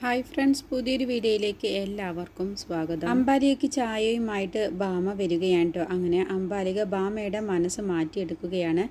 Hi friends പുതിയൊരു വീഡിയോയിലേക്ക് എല്ലാവർക്കും സ്വാഗതം. അമ്പാലികയ്ക്ക് ചായയുമായിട്ട് ബാമ വരികയാണ് കേട്ടോ അങ്ങനെ അമ്പാലിക ബാമയുടെ മനസ്സ് മാറ്റിയെടുക്കുകയാണ്.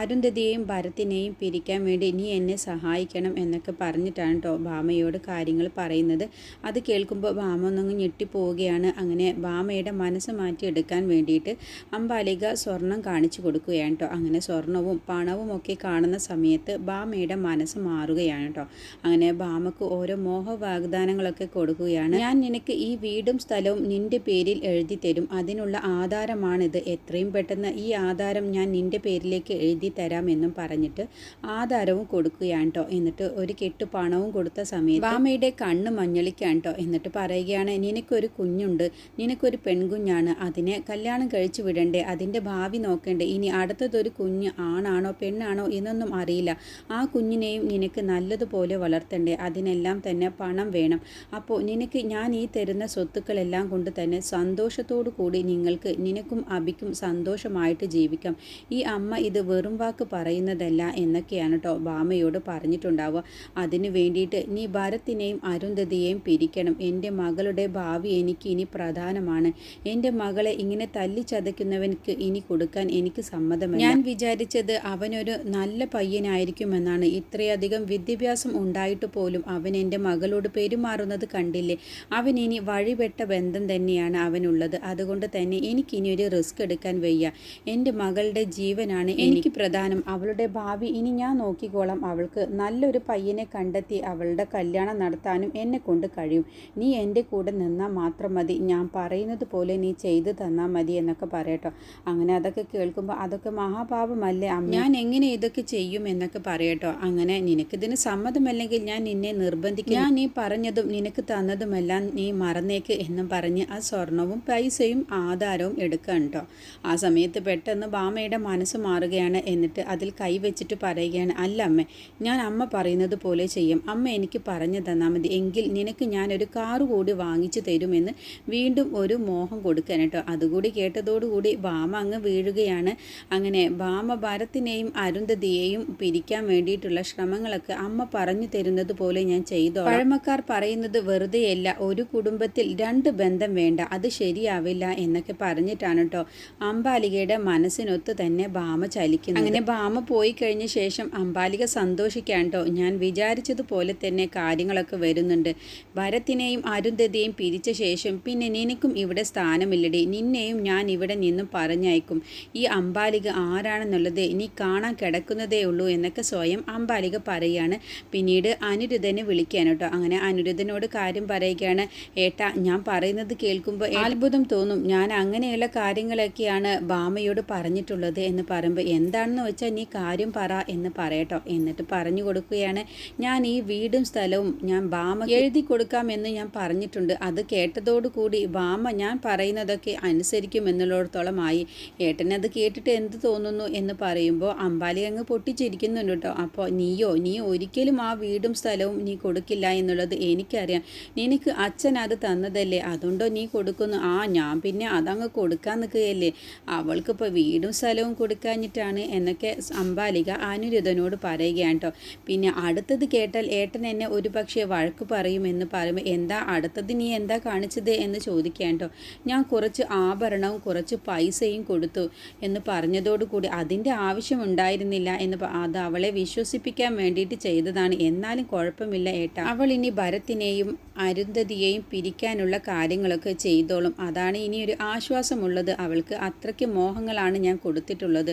അരുന്ധതിയെയും ഭരത്തിനെയും പിരിക്കാൻ വേണ്ടി നീ എന്നെ സഹായിക്കണം എന്നൊക്കെ പറഞ്ഞിട്ടാണ് കേട്ടോ ബാമയോട് കാര്യങ്ങൾ പറയുന്നത്. അത് കേൾക്കുമ്പോൾ ബാമ ഒന്നങ്ങ് ഞെട്ടിപ്പോവുകയാണ്. അങ്ങനെ ബാമയുടെ മനസ്സ് മാറ്റിയെടുക്കാൻ വേണ്ടിയിട്ട് അമ്പാലിക സ്വർണം കാണിച്ചു കൊടുക്കുകയാണ് കേട്ടോ അങ്ങനെ സ്വർണവും പണവും ഒക്കെ കാണുന്ന സമയത്ത് ബാമയുടെ മനസ്സ് മാറുകയാണ് കേട്ടോ അങ്ങനെ ബാമക്ക് ഓരോ മോഹ വാഗ്ദാനങ്ങളൊക്കെ കൊടുക്കുകയാണ്. ഞാൻ നിനക്ക് ഈ വീടും സ്ഥലവും നിന്റെ പേരിൽ എഴുതി തരും. അതിനുള്ള ആധാരമാണിത്. എത്രയും പെട്ടെന്ന് ഈ ആധാരം ഞാൻ നിന്റെ പേരിലേക്ക് എഴുതി തരാമെന്നും പറഞ്ഞിട്ട് ആധാരവും കൊടുക്കുകയാണ് കേട്ടോ എന്നിട്ട് ഒരു കെട്ട് പണവും കൊടുത്ത സമയത്ത് ബാമയുടെ കണ്ണ് മഞ്ഞളിക്കാൻ കേട്ടോ എന്നിട്ട് പറയുകയാണ് നിനക്കൊരു കുഞ്ഞുണ്ട്. നിനക്കൊരു പെൺകുഞ്ഞാണ്. അതിനെ കല്യാണം കഴിച്ചു വിടണ്ടേ. അതിന്റെ ഭാവി നോക്കണ്ടേ. ഇനി അടുത്തതൊരു കുഞ്ഞ് ആണാണോ പെണ്ണാണോ എന്നൊന്നും അറിയില്ല. ആ കുഞ്ഞിനെയും നിനക്ക് നല്ലതുപോലെ വളർത്തണ്ടേ. അതിനെല്ലാം തന്നെ പണം വേണം. അപ്പോൾ നിനക്ക് ഞാൻ ഈ തരുന്ന സ്വത്തുക്കളെല്ലാം കൊണ്ട് തന്നെ സന്തോഷത്തോടു കൂടി നിങ്ങൾക്ക് നിനക്കും അബിക്കും സന്തോഷമായിട്ട് ജീവിക്കാം. ഈ അമ്മ ഇത് വെറും വാക്ക് പറയുന്നതല്ല എന്നൊക്കെയാണ് കേട്ടോ ബാമയോട് പറഞ്ഞിട്ടുണ്ടാവുക. അതിനു വേണ്ടിയിട്ട് നീ ഭരത്തിനെയും അരുന്ധതിയെയും പിരിക്കണം. എന്റെ മകളുടെ ഭാവി എനിക്ക് ഇനി പ്രധാനമാണ്. എന്റെ മകളെ ഇങ്ങനെ തല്ലിച്ചതയ്ക്കുന്നവനക്ക് ഇനി കൊടുക്കാൻ എനിക്ക് സമ്മതമല്ല. ഞാൻ വിചാരിച്ചത് അവനൊരു നല്ല പയ്യനായിരിക്കുമെന്നാണ്. ഇത്രയധികം വിദ്യാഭ്യാസം ഉണ്ടായിട്ട് പോലും അവൻ എന്റെ മകളോട് പെരുമാറുന്നത് കണ്ടില്ലേ? അവൻ ഇനി വഴിപെട്ട ബന്ധം തന്നെയാണ് അവനുള്ളത്. അതുകൊണ്ട് തന്നെ എനിക്കിനി ഒരു റിസ്ക് എടുക്കാൻ വയ്യ. എന്റെ മകളുടെ ജീവനാണ് എനിക്ക് പ്രധാനം. അവളുടെ ഭാവി ഇനി ഞാൻ നോക്കിക്കോളാം. അവൾക്ക് നല്ലൊരു പയ്യനെ കണ്ടെത്തി അവളുടെ കല്യാണം നടത്താനും എന്നെ കൊണ്ട് കഴിയും. നീ എന്റെ കൂടെ നിന്നാൽ മാത്രം മതി. ഞാൻ പറയുന്നത് പോലെ നീ ചെയ്തു തന്നാൽ മതി എന്നൊക്കെ പറയട്ടോ. അങ്ങനെ അതൊക്കെ കേൾക്കുമ്പോൾ അതൊക്കെ മഹാപാപമല്ലേ അമ്മ? ഞാൻ എങ്ങനെ ഇതൊക്കെ ചെയ്യും എന്നൊക്കെ പറയട്ടോ. അങ്ങനെ നിനക്കിതിന് സമ്മതമല്ലെങ്കിൽ ഞാൻ നിന്നെ നിർബന്ധിക്കും ഞാൻ നീ പറഞ്ഞതും നിനക്ക് തന്നതുമെല്ലാം നീ മറന്നേക്ക് എന്നും പറഞ്ഞ് ആ സ്വർണവും പൈസയും ആധാരവും എടുക്കാൻ കേട്ടോ ആ സമയത്ത് പെട്ടെന്ന് ബാമയുടെ മനസ്സ് മാറുകയാണ് എന്നിട്ട് അതിൽ കൈവച്ചിട്ട് പറയുകയാണ് അല്ല അമ്മ ഞാൻ അമ്മ പറയുന്നത് പോലെ ചെയ്യും. അമ്മ എനിക്ക് പറഞ്ഞു തന്നാൽ മതി. എങ്കിൽ നിനക്ക് ഞാനൊരു കാറ് കൂടി വാങ്ങിച്ചു തരുമെന്ന് വീണ്ടും ഒരു മോഹം കൊടുക്കാൻ കേട്ടോ അതുകൂടി കേട്ടതോടുകൂടി ബാമ അങ്ങ് വീഴുകയാണ്. അങ്ങനെ ബാമ ഭരത്തിനെയും അരുന്ധതിയെയും പിരിക്കാൻ വേണ്ടിയിട്ടുള്ള ശ്രമങ്ങളൊക്കെ അമ്മ പറഞ്ഞു തരുന്നത് പോലെ ഞാൻ ചെയ്തോ പഴമക്കാർ പറയുന്നത് വെറുതെയല്ല ഒരു കുടുംബത്തിൽ രണ്ട് ബന്ധം വേണ്ട അത് ശരിയാവില്ല എന്നൊക്കെ പറഞ്ഞിട്ടാണ് കേട്ടോ അമ്പാലികയുടെ മനസ്സിനൊത്ത് തന്നെ ഭാമ ചലിക്കുന്നത്. അങ്ങനെ ഭാമ പോയി കഴിഞ്ഞ ശേഷം അമ്പാലിക സന്തോഷിക്കാൻ കേട്ടോ ഞാൻ വിചാരിച്ചതുപോലെ തന്നെ കാര്യങ്ങളൊക്കെ വരുന്നുണ്ട്. ഭരത്തിനെയും അരുന്ധതിയെയും പിരിച്ച ശേഷം പിന്നെ നിനക്കും ഇവിടെ സ്ഥാനമില്ലടി നിന്നെയും ഞാൻ ഇവിടെ നിന്നും പറഞ്ഞയക്കും. ഈ അമ്പാലിക ആരാണെന്നുള്ളത് നീ കാണാൻ കിടക്കുന്നതേ ഉള്ളൂ എന്നൊക്കെ സ്വയം അമ്പാലിക പറയുകയാണ്. പിന്നീട് അനിരുദ്ധനെ വിളിക്കാൻ കേട്ടോ അങ്ങനെ അനിരുദ്ധനോട് കാര്യം പറയുകയാണ്. ഏട്ടാ ഞാൻ പറയുന്നത് കേൾക്കുമ്പോൾ അത്ഭുതം തോന്നും. ഞാൻ അങ്ങനെയുള്ള കാര്യങ്ങളൊക്കെയാണ് ബാമയോട് പറഞ്ഞിട്ടുള്ളത് എന്ന് പറയുമ്പോൾ എന്താണെന്ന് വെച്ചാൽ നീ കാര്യം പറ എന്ന് പറയട്ടോ. എന്നിട്ട് പറഞ്ഞു കൊടുക്കുകയാണ്. ഞാൻ ഈ വീടും സ്ഥലവും ഞാൻ ബാമ എഴുതി കൊടുക്കാമെന്ന് ഞാൻ പറഞ്ഞിട്ടുണ്ട്. അത് കേട്ടതോടുകൂടി ബാമ ഞാൻ പറയുന്നതൊക്കെ അനുസരിക്കും എന്നുള്ളിടത്തോളമായി ഏട്ടനത് കേട്ടിട്ട് എന്ത് തോന്നുന്നു എന്ന് പറയുമ്പോൾ അമ്പാലി അങ്ങ് പൊട്ടിച്ചിരിക്കുന്നുണ്ട് കേട്ടോ. അപ്പോൾ നീയോ നീ ഒരിക്കലും ആ വീടും സ്ഥലവും നീ കൊടുക്കില്ല എന്നുള്ളത് എനിക്കറിയാം. നിനക്ക് അച്ഛൻ അത് തന്നതല്ലേ? അതുകൊണ്ടോ നീ കൊടുക്കുന്നു? ആ ഞാൻ പിന്നെ അതങ്ങ് കൊടുക്കാൻ നിൽക്കുകയല്ലേ? അവൾക്കിപ്പോൾ വീടും സ്ഥലവും കൊടുക്കാഞ്ഞിട്ടാണ് എന്നൊക്കെ അമ്പാലിക അനുരുദ്ധനോട് പറയുകയാണ് കേട്ടോ. പിന്നെ അടുത്തത് കേട്ടാൽ ഏട്ടൻ എന്നെ ഒരു പക്ഷേ വഴക്ക് പറയുമെന്ന് പറയുമ്പോൾ എന്താ അടുത്തത് നീ എന്താ കാണിച്ചത് എന്ന് ചോദിക്കാൻ കേട്ടോ. ഞാൻ കുറച്ച് ആഭരണവും കുറച്ച് പൈസയും കൊടുത്തു എന്ന് പറഞ്ഞതോടുകൂടി അതിന്റെ ആവശ്യമുണ്ടായിരുന്നില്ല എന്ന് അത് അവളെ വിശ്വസിപ്പിക്കാൻ വേണ്ടിയിട്ട് ചെയ്തതാണ്. എന്നാലും കുഴപ്പമില്ല ഏട്ടാ. അവൾ ഇനി ഭരത്തിനെയും അരുന്ധതിയെയും പിരിക്കാനുള്ള കാര്യങ്ങളൊക്കെ ചെയ്തോളും. അതാണ് ഇനി ഒരു ആശ്വാസമുള്ളത്. അവൾക്ക് അത്രയ്ക്ക് മോഹങ്ങളാണ് ഞാൻ കൊടുത്തിട്ടുള്ളത്.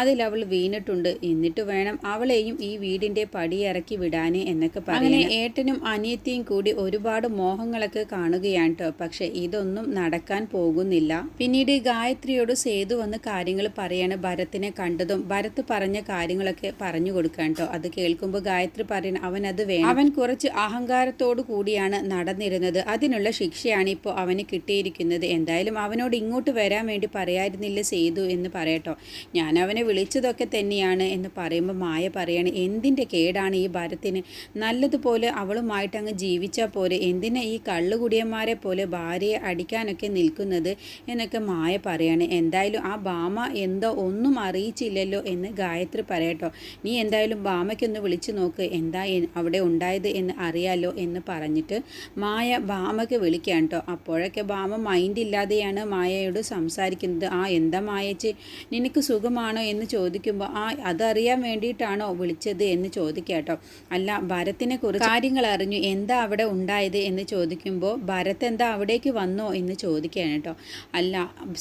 അതിൽ അവൾ വീണിട്ടുണ്ട്. എന്നിട്ട് വേണം അവളെയും ഈ വീടിന്റെ പടിയിറക്കി വിടാനേ എന്നൊക്കെ അങ്ങനെ ഏട്ടനും അനിയത്തിയും കൂടി ഒരുപാട് മോഹങ്ങളൊക്കെ കാണുകയാണ് കേട്ടോ. പക്ഷെ ഇതൊന്നും നടക്കാൻ പോകുന്നില്ല. പിന്നീട് ഗായത്രിയോട് സേതു വന്ന് കാര്യങ്ങൾ പറയാണ്. ഭരത്തിനെ കണ്ടതും ഭരത് പറഞ്ഞ കാര്യങ്ങളൊക്കെ പറഞ്ഞു കൊടുക്കാൻ കേട്ടോ. അത് കേൾക്കുമ്പോൾ ഗായത്രി പറയണം അവൻ അത് വേണം. അവൻ കുറച്ച് അഹങ്കാരത്തോടു കൂടിയാണ് നടന്നിരുന്നത്. അതിനുള്ള ശിക്ഷയാണ് ഇപ്പോൾ അവന് കിട്ടിയിരിക്കുന്നത്. എന്തായാലും അവനോട് ഇങ്ങോട്ട് വരാൻ വേണ്ടി പറയായിരുന്നില്ല ചെയ്തു എന്ന് പറയട്ടോ. ഞാൻ അവനെ വിളിച്ചതൊക്കെ തന്നെയാണ് എന്ന് പറയുമ്പോൾ മായ പറയാണ് എന്തിന്റെ കേടാണ് ഈ ഭരത്തിന്? നല്ലതുപോലെ അവളുമായിട്ട് അങ്ങ് ജീവിച്ചാൽ പോലെ എന്തിനാ ഈ കള്ളുകുടിയന്മാരെ പോലെ ഭാര്യയെ അടിക്കാനൊക്കെ നിൽക്കുന്നത്? എന്നൊക്കെ മായ പറയാണ്. എന്തായാലും ആ ഭാമ എന്തോ ഒന്നും അറിയിച്ചില്ലല്ലോ എന്ന് ഗായത്രി പറയട്ടോ. നീ എന്തായാലും ഭാമയ്ക്കൊന്ന് വിളിച്ചു നോക്ക്. എന്താ അവിടെ ഉണ്ടായത് എന്ന് അറിയാലോ പോയാലോ എന്ന് പറഞ്ഞിട്ട് മായ ഭാമയ്ക്ക് വിളിക്കാൻ കേട്ടോ അപ്പോഴൊക്കെ ഭാമ മൈൻഡ് ഇല്ലാതെയാണ് മായയോട് സംസാരിക്കുന്നത്. ആ എന്താ മായച്ച്? നിനക്ക് സുഖമാണോ? എന്ന് ചോദിക്കുമ്പോൾ ആ അതറിയാൻ വേണ്ടിയിട്ടാണോ വിളിച്ചത്? എന്ന് ചോദിക്കാട്ടോ അല്ല ഭരത്തിനെ കുറിച്ച് കാര്യങ്ങൾ അറിഞ്ഞു എന്താ അവിടെ ഉണ്ടായത് എന്ന് ചോദിക്കുമ്പോൾ ഭരത് എന്താ അവിടേക്ക് വന്നോ? എന്ന് ചോദിക്കുകയാണ് കേട്ടോ അല്ല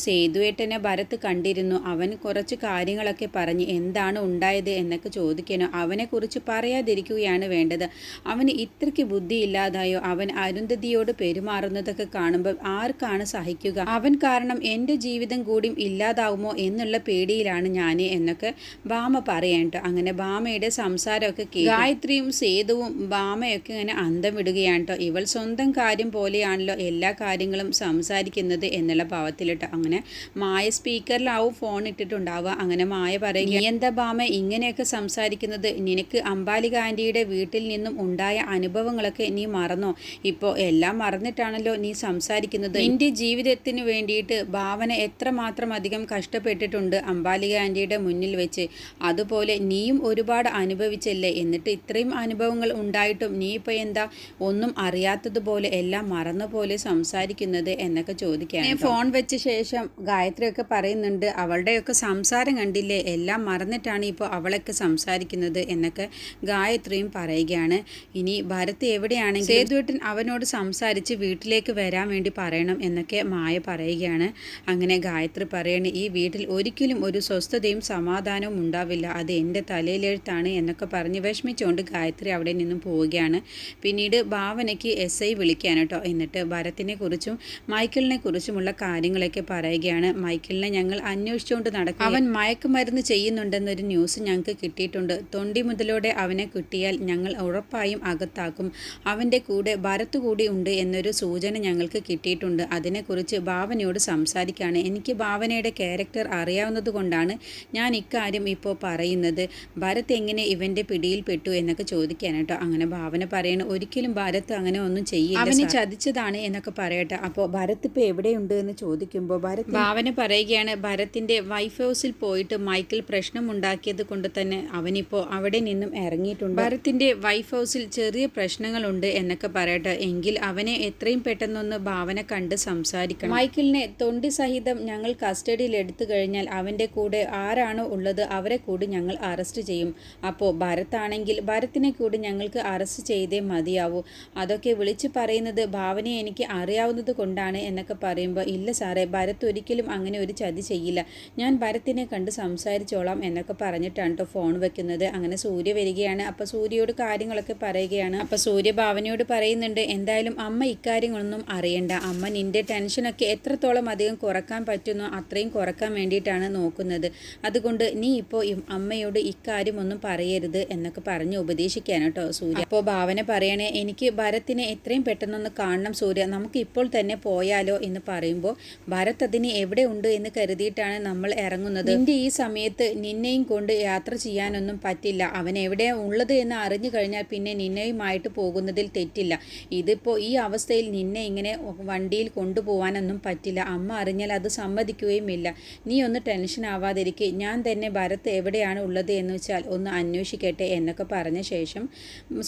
സേതുവേട്ടനെ ഭരത് കണ്ടിരുന്നു. അവൻ കുറച്ച് കാര്യങ്ങളൊക്കെ പറഞ്ഞ് എന്താണ് ഉണ്ടായത് എന്നൊക്കെ ചോദിക്കാനോ അവനെക്കുറിച്ച് പറയാതിരിക്കുകയാണ് വേണ്ടത്. അവന് ഇത്രയ്ക്ക് ബുദ്ധി ഇല്ലാതായോ അവൻ അരുന്ധതിയോട് പെരുമാറുന്നതൊക്കെ കാണുമ്പോൾ ആർക്കാണ് സഹിക്കുക? അവൻ കാരണം എന്റെ ജീവിതം കൂടിയും ഇല്ലാതാവുമോ എന്നുള്ള പേടിയിലാണ് ഞാൻ എന്നൊക്കെ ഭാമ പറയണ്ടോ അങ്ങനെ ഭാമയുടെ സംസാരമൊക്കെ ഗായത്രിയും സേതുവും ഭാമയൊക്കെ ഇങ്ങനെ അന്തം വിടുകയാണ് ഇവൾ സ്വന്തം കാര്യം പോലെയാണല്ലോ എല്ലാ കാര്യങ്ങളും സംസാരിക്കുന്നത് എന്നുള്ള ഭാവത്തിലിട്ടോ അങ്ങനെ മായ സ്പീക്കറിലാവും ഫോൺ ഇട്ടിട്ടുണ്ടാവുക. അങ്ങനെ മായ പറയുക എന്താ ഭാമ ഇങ്ങനെയൊക്കെ സംസാരിക്കുന്നത്? നിനക്ക് അമ്പാലിക വീട്ടിൽ നിന്നും ഉണ്ടായ അനുഭവങ്ങളൊക്കെ നീ മറന്നോ? ഇപ്പോൾ എല്ലാം മറന്നിട്ടാണല്ലോ നീ സംസാരിക്കുന്നത്. നിന്റെ ജീവിതത്തിന് വേണ്ടിയിട്ട് ഭാവന എത്രമാത്രം അധികം കഷ്ടപ്പെട്ടിട്ടുണ്ട് അമ്പാലിക ആന്റിയുടെ മുന്നിൽ വെച്ച്. അതുപോലെ നീയും ഒരുപാട് അനുഭവിച്ചല്ലേ? എന്നിട്ട് ഇത്രയും അനുഭവങ്ങൾ ഉണ്ടായിട്ടും നീ ഇപ്പോൾ എന്താ ഒന്നും അറിയാത്തതുപോലെ എല്ലാം മറന്ന പോലെ സംസാരിക്കുന്നത് എന്നൊക്കെ ചോദിക്കുകയാണ് ഫോൺ വെച്ച ശേഷം ഗായത്രിയൊക്കെ പറയുന്നുണ്ട് അവളുടെയൊക്കെ സംസാരം കണ്ടില്ലേ? എല്ലാം മറന്നിട്ടാണ് ഇപ്പോൾ അവളൊക്കെ സംസാരിക്കുന്നത് എന്നൊക്കെ ഗായത്രിയും പറയുകയാണ്. ഇനി ഭരത് എവിടെയാണെങ്കിൽ സേതുവേട്ടൻ അവനോട് സംസാരിച്ച് വീട്ടിലേക്ക് വരാൻ വേണ്ടി പറയണം എന്നൊക്കെ മായ പറയുകയാണ്. അങ്ങനെ ഗായത്രി പറയണ ഈ വീട്ടിൽ ഒരിക്കലും ഒരു സ്വസ്ഥതയും സമാധാനവും ഉണ്ടാവില്ല. അത് എന്റെ തലയിലെഴുത്താണ് എന്നൊക്കെ പറഞ്ഞ് വിഷമിച്ചുകൊണ്ട് ഗായത്രി അവിടെ നിന്നും പോവുകയാണ്. പിന്നീട് ഭാവനയ്ക്ക് എസ് ഐ വിളിക്കാൻ കേട്ടോ. എന്നിട്ട് ഭരത്തിനെ കുറിച്ചും മൈക്കിളിനെ കുറിച്ചുമുള്ള കാര്യങ്ങളൊക്കെ പറയുകയാണ്. മൈക്കിളിനെ ഞങ്ങൾ അന്വേഷിച്ചുകൊണ്ട് നടക്കും അവൻ മയക്കുമരുന്ന് ചെയ്യുന്നുണ്ടെന്നൊരു ന്യൂസ് ഞങ്ങൾക്ക് കിട്ടിയിട്ടുണ്ട്. തൊണ്ടി മുതലോടെ അവനെ കിട്ടിയാൽ ഞങ്ങൾ ഉറപ്പായും അകത്താക്കും. അവന്റെ കൂടെ ഭരത് കൂടി ഉണ്ട് എന്നൊരു സൂചന ഞങ്ങൾക്ക് കിട്ടിയിട്ടുണ്ട്. അതിനെക്കുറിച്ച് ഭാവനയോട് സംസാരിക്കുകയാണ് എനിക്ക് ഭാവനയുടെ ക്യാരക്ടർ അറിയാവുന്നത് കൊണ്ടാണ് ഞാൻ ഇക്കാര്യം ഇപ്പോൾ പറയുന്നത്. ഭരത് എങ്ങനെ ഇവന്റെ പിടിയിൽ പെട്ടു എന്നൊക്കെ ചോദിക്കാൻ കേട്ടോ. അങ്ങനെ ഭാവന പറയണ ഒരിക്കലും ഭരത് അങ്ങനെ ഒന്നും ചെയ്യില്ല അവനെ ചതിച്ചതാണ് എന്നൊക്കെ പറയട്ടെ. അപ്പോൾ ഭരത് ഇപ്പോൾ എവിടെയുണ്ട് എന്ന് ചോദിക്കുമ്പോൾ ഭരത് ഭാവന പറയുകയാണ് ഭരത്തിന്റെ വൈഫ് ഹൗസിൽ പോയിട്ട് മൈക്കിൾ പ്രശ്നം ഉണ്ടാക്കിയത് കൊണ്ട് തന്നെ അവനിപ്പോൾ അവിടെ നിന്നും ഇറങ്ങിയിട്ടുണ്ട്. ഭരത്തിന്റെ വൈഫ് ഹൗസിൽ ചെറിയ പ്രശ്നങ്ങളുണ്ട് എന്നൊക്കെ പറയട്ടെ. എങ്കിൽ അവനെ എത്രയും പെട്ടെന്നൊന്ന് ഭാവന കണ്ട് സംസാരിക്കണം. മൈക്കിളിനെ തൊണ്ടി സഹിതം ഞങ്ങൾ കസ്റ്റഡിയിൽ എടുത്തു കഴിഞ്ഞാൽ അവന്റെ കൂടെ ആരാണോ ഉള്ളത് അവരെ കൂടി ഞങ്ങൾ അറസ്റ്റ് ചെയ്യും. അപ്പോൾ ഭരത്താണെങ്കിൽ ഭരത്തിനെ കൂടി ഞങ്ങൾക്ക് അറസ്റ്റ് ചെയ്തേ മതിയാവൂ. അതൊക്കെ വിളിച്ച് പറയുന്നത് ഭാവനയെ എനിക്ക് അറിയാവുന്നത് കൊണ്ടാണ് എന്നൊക്കെ പറയുമ്പോൾ ഇല്ല സാറേ ഭരത് ഒരിക്കലും അങ്ങനെ ഒരു ചതി ചെയ്യില്ല. ഞാൻ ഭരത്തിനെ കണ്ട് സംസാരിച്ചോളാം എന്നൊക്കെ പറഞ്ഞിട്ടാണ് കേട്ടോ ഫോൺ വെക്കുന്നത്. അങ്ങനെ സൂര്യ വരികയാണ്. അപ്പോൾ സൂര്യയോട് കാര്യങ്ങളൊക്കെ പറയുകയാണ്. അപ്പോൾ സൂര്യ ഭാവനയോട് പറയുന്നുണ്ട് എന്തായാലും അമ്മ ഇക്കാര്യങ്ങളൊന്നും അറിയണ്ട. അമ്മ നിന്റെ ടെൻഷനൊക്കെ എത്രത്തോളം അധികം കുറയ്ക്കാൻ പറ്റുന്നു അത്രയും കുറയ്ക്കാൻ വേണ്ടിയിട്ടാണ് നോക്കുന്നത്. അതുകൊണ്ട് നീ ഇപ്പോൾ അമ്മയോട് ഇക്കാര്യമൊന്നും പറയരുത് എന്നൊക്കെ പറഞ്ഞ് ഉപദേശിക്കാനോ കേട്ടോ സൂര്യ. അപ്പോൾ ഭാവന പറയണേ എനിക്ക് ഭരത്തിനെ എത്രയും പെട്ടെന്നൊന്ന് കാണണം സൂര്യ. നമുക്ക് ഇപ്പോൾ തന്നെ പോയാലോ എന്ന് പറയുമ്പോൾ ഭരത് അതിന് എവിടെ ഉണ്ട് എന്ന് കരുതിയിട്ടാണ് നമ്മൾ ഇറങ്ങുന്നത്. നിന്റെ ഈ സമയത്ത് നിന്നെയും കൊണ്ട് യാത്ര ചെയ്യാനൊന്നും പറ്റില്ല. അവൻ എവിടെയാണ് ഉള്ളത് എന്ന് അറിഞ്ഞു കഴിഞ്ഞാൽ പിന്നെ നിന്നെയുമായിട്ട് പോകുന്നതിൽ തെറ്റില്ല. ഇതിപ്പോൾ ഈ അവസ്ഥയിൽ നിന്നെ ഇങ്ങനെ വണ്ടിയിൽ കൊണ്ടുപോകാനൊന്നും പറ്റില്ല. അമ്മ അറിഞ്ഞാൽ അത് സമ്മതിക്കുകയുമില്ല. നീ ഒന്ന് ടെൻഷൻ ആവാതിരിക്കെ. ഞാൻ തന്നെ ഭരത് എവിടെയാണ് ഉള്ളത് എന്ന് വെച്ചാൽ ഒന്ന് അന്വേഷിക്കട്ടെ എന്നൊക്കെ പറഞ്ഞ ശേഷം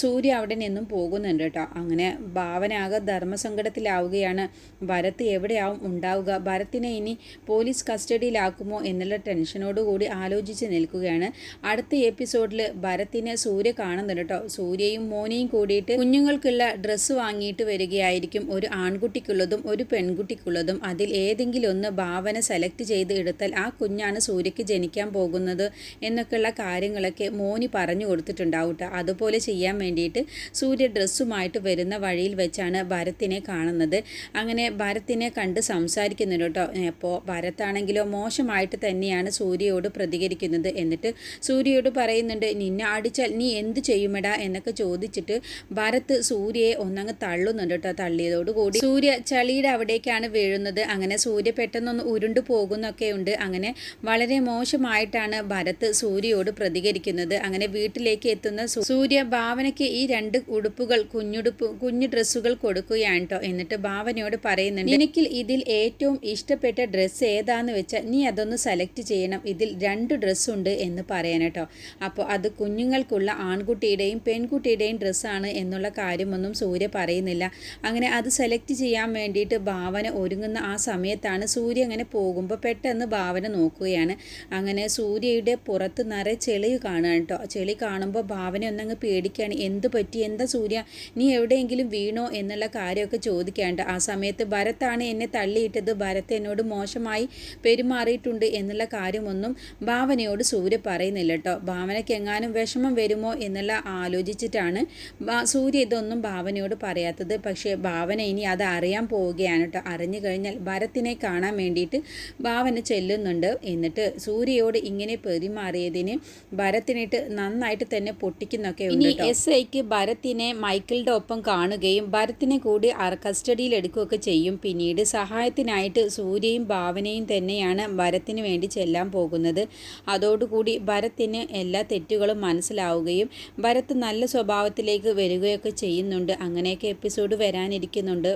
സൂര്യ അവിടെ നിന്നും പോകുന്നുണ്ട് കേട്ടോ. അങ്ങനെ ഭാവനാകെ ധർമ്മസങ്കടത്തിലാവുകയാണ്. ഭരത് എവിടെയാവും ഉണ്ടാവുക? ഭരത്തിനെ ഇനി പോലീസ് കസ്റ്റഡിയിലാക്കുമോ എന്നുള്ള ടെൻഷനോടുകൂടി ആലോചിച്ച് നിൽക്കുകയാണ്. അടുത്ത എപ്പിസോഡിൽ ഭരത്തിനെ സൂര്യ കാണുന്നുണ്ട് കേട്ടോ. സൂര്യയും മോനിയും കൂടിയിട്ട് കുഞ്ഞുങ്ങൾക്കുള്ള ഡ്രസ്സ് വാങ്ങിയിട്ട് വരികയായിരിക്കും. ഒരു ആൺകുട്ടിക്കുള്ളതും ഒരു പെൺകുട്ടിക്കുള്ളതും. അതിൽ ഏതെങ്കിലും ഒന്ന് ഭാവന സെലക്ട് ചെയ്ത് എടുത്താൽ ആ കുഞ്ഞാണ് സൂര്യക്ക് ജനിക്കാൻ പോകുന്നത് എന്നൊക്കെയുള്ള കാര്യങ്ങളൊക്കെ മോനി പറഞ്ഞു കൊടുത്തിട്ടുണ്ടാവും അതുപോലെ ചെയ്യാൻ വേണ്ടിയിട്ട് സൂര്യ ഡ്രസ്സുമായിട്ട് വരുന്ന വഴിയിൽ വെച്ചാണ് ഭരത്തിനെ കാണുന്നത്. അങ്ങനെ ഭരത്തിനെ കണ്ട് സംസാരിക്കുന്നുണ്ട് കേട്ടോ അപ്പോൾ ഭരത്താണെങ്കിലോ മോശമായിട്ട് തന്നെയാണ് സൂര്യയോട് പ്രതികരിക്കുന്നത്. എന്നിട്ട് സൂര്യയോട് പറയുന്നുണ്ട് നിന്നെ അടിച്ചാൽ നീ എന്ത് ചെയ്യുമെടാ? എന്നൊക്കെ ചോദിച്ചിട്ട് ഭരത് സൂര്യയെ ഒന്നങ്ങ് തള്ളുന്നുണ്ട് കേട്ടോ തള്ളിയതോടുകൂടി സൂര്യ ചളിയുടെ അവിടേക്കാണ് വീഴുന്നത്. അങ്ങനെ സൂര്യ പെട്ടെന്നൊന്ന് ഉരുണ്ടു പോകുന്നൊക്കെ ഉണ്ട്. അങ്ങനെ വളരെ മോശമായിട്ടാണ് ഭരത് സൂര്യയോട് പ്രതികരിക്കുന്നത്. അങ്ങനെ വീട്ടിലേക്ക് എത്തുന്ന സൂര്യ ഭാവനയ്ക്ക് ഈ രണ്ട് ഉടുപ്പുകൾ കുഞ്ഞുടുപ്പ് കുഞ്ഞു ഡ്രസ്സുകൾ കൊടുക്കുകയാണ് കേട്ടോ. എന്നിട്ട് ഭാവനയോട് പറയുന്നുണ്ട് എനിക്ക് ഇതിൽ ഏറ്റവും ഇഷ്ടപ്പെട്ട ഡ്രസ്സ് ഏതാന്ന് വെച്ചാൽ നീ അതൊന്ന് സെലക്ട് ചെയ്യണം. ഇതിൽ രണ്ട് ഡ്രസ്സുണ്ട് എന്ന് പറയാൻ അപ്പോൾ അത് കുഞ്ഞുങ്ങൾക്കുള്ള ആൺകുട്ടിയുടെയും പെൺകുട്ടിയുടെയും ഡ്രസ്സാണ് എന്നുള്ള കാര്യമൊന്നും സൂര്യ പറയുന്നില്ല. അങ്ങനെ അത് സെലക്ട് ചെയ്യാൻ വേണ്ടിയിട്ട് ഭാവന ഒരുങ്ങുന്ന ആ സമയത്താണ് സൂര്യ അങ്ങനെ പോകുമ്പോൾ പെട്ടെന്ന് ഭാവന നോക്കുകയാണ്. അങ്ങനെ സൂര്യയുടെ പുറത്ത് നിറയെ ചെളി കാണുകയാണ് കേട്ടോ. ചെളി കാണുമ്പോൾ ഭാവന ഒന്നങ്ങ് പേടിക്കുകയാണ്. എന്ത് പറ്റി? എന്താ സൂര്യ? നീ എവിടെയെങ്കിലും വീണോ എന്നുള്ള കാര്യമൊക്കെ ചോദിക്കാണ്ട് ആ സമയത്ത് ഭരത്താണ് എന്നെ തള്ളിയിട്ടത്. ഭരത് എന്നോട് മോശമായി പെരുമാറിയിട്ടുണ്ട് എന്നുള്ള കാര്യമൊന്നും ഭാവനയോട് സൂര്യ പറയുന്നില്ല കേട്ടോ. ഭാവനയ്ക്ക് എങ്ങാനും വിഷമം വരുമോ എന്നുള്ള ആലോചിച്ചിട്ടാണ് സൂര്യ ഇതൊന്നും ഭാവനയോട് പറയാത്തത്. പക്ഷേ ഭാവന ഇനി അത് അറിയാൻ പോവുകയാണ് കേട്ടോ അറിഞ്ഞു കഴിഞ്ഞാൽ ഭരത്തിനെ കാണാൻ വേണ്ടിയിട്ട് ഭാവന ചെല്ലുന്നുണ്ട്. എന്നിട്ട് സൂര്യയോട് ഇങ്ങനെ പെരുമാറിയതിന് ഭരത്തിനിട്ട് നന്നായിട്ട് തന്നെ പൊട്ടിക്കുന്നൊക്കെ ഇനി എസ് ഐക്ക് ഭരത്തിനെ മൈക്കിളുടെ ഒപ്പം കാണുകയും ഭരത്തിനെ കൂടി കസ്റ്റഡിയിൽ എടുക്കുകയൊക്കെ ചെയ്യും. പിന്നീട് സഹായത്തിനായിട്ട് സൂര്യയും ഭാവനയും തന്നെയാണ് ഭരത്തിന് വേണ്ടി ചെല്ലാൻ പോകുന്നത്. അതോടുകൂടി ഭരത്തിന് എല്ലാ തെറ്റുകളും മനസ്സിലാവുകയും ഭരത്ത് നല്ല സ്വഭാവത്തിലേക്ക് വരികയൊക്കെ ചെയ്യുന്നുണ്ട്. അങ്ങനെയൊക്കെ എപ്പിസോഡ് വരാനിരിക്കുന്നുണ്ട്.